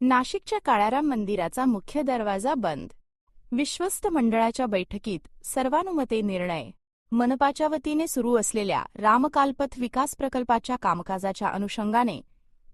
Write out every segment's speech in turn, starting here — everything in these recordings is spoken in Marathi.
नाशिकच्या काळाराम मंदिराचा मुख्य दरवाजा बंद. विश्वस्त मंडळाच्या बैठकीत सर्वानुमते निर्णय. मनपाच्या वतीने सुरू असलेल्या रामकालपथ विकास प्रकल्पाच्या कामकाजाच्या अनुषंगाने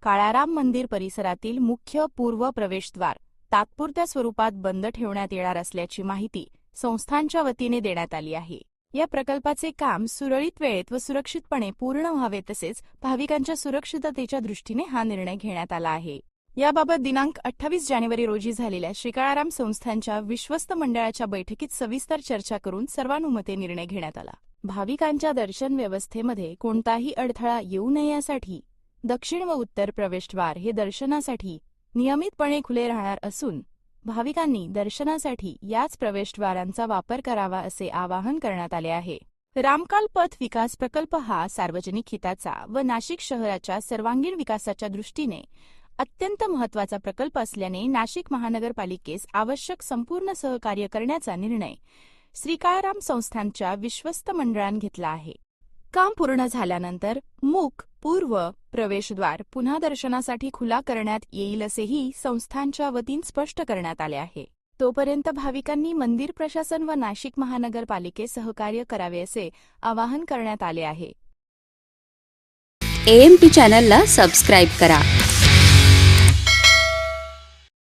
काळाराम मंदिर परिसरातील मुख्य पूर्व प्रवेशद्वार तात्पुरत्या स्वरूपात बंद ठेवण्यात येणार असल्याची माहिती संस्थांच्या वतीने देण्यात आली आहे. या प्रकल्पाचे काम सुरळीत वेळेत व सुरक्षितपणे पूर्ण व्हावे तसेच भाविकांच्या सुरक्षिततेच्या दृष्टीने हा निर्णय घेण्यात आला आहे. याबाबत दिनांक अठ्ठावीस जानेवारी रोजी झालेल्या श्रीकाळाराम संस्थांच्या विश्वस्त मंडळाच्या बैठकीत सविस्तर चर्चा करून सर्वानुमते निर्णय घेण्यात आला. भाविकांच्या दर्शन व्यवस्थेमध्ये कोणताही अडथळा येऊ नये यासाठी दक्षिण व उत्तर प्रवेशद्वार हे दर्शनासाठी नियमितपणे खुले राहणार असून भाविकांनी दर्शनासाठी याच प्रवेशद्वारांचा वापर करावा असे आवाहन करण्यात आले आहे. रामकाल पथ विकास प्रकल्प हा सार्वजनिक हिताचा व नाशिक शहराच्या सर्वांगीण विकासाच्या दृष्टीने अत्यंत महत्त्वाचा प्रकल्प असल्याने नाशिक महानगरपालिकेस आवश्यक संपूर्ण सहकार्य करण्याचा निर्णय श्रीकाळाराम संस्थांच्या विश्वस्त मंडळान घेतला आहे. काम पूर्ण झाल्यानंतर मुख पूर्व प्रवेशद्वार पुन्हा दर्शनासाठी खुला करण्यात येईल असेही संस्थांच्या वतीन स्पष्ट करण्यात आले आहे. तोपर्यंत भाविकांनी मंदिर प्रशासन व नाशिक महानगरपालिके सहकार्य करावे असे आवाहन करण्यात आले आहे. एएमपी चॅनलला सबस्क्राईब करा.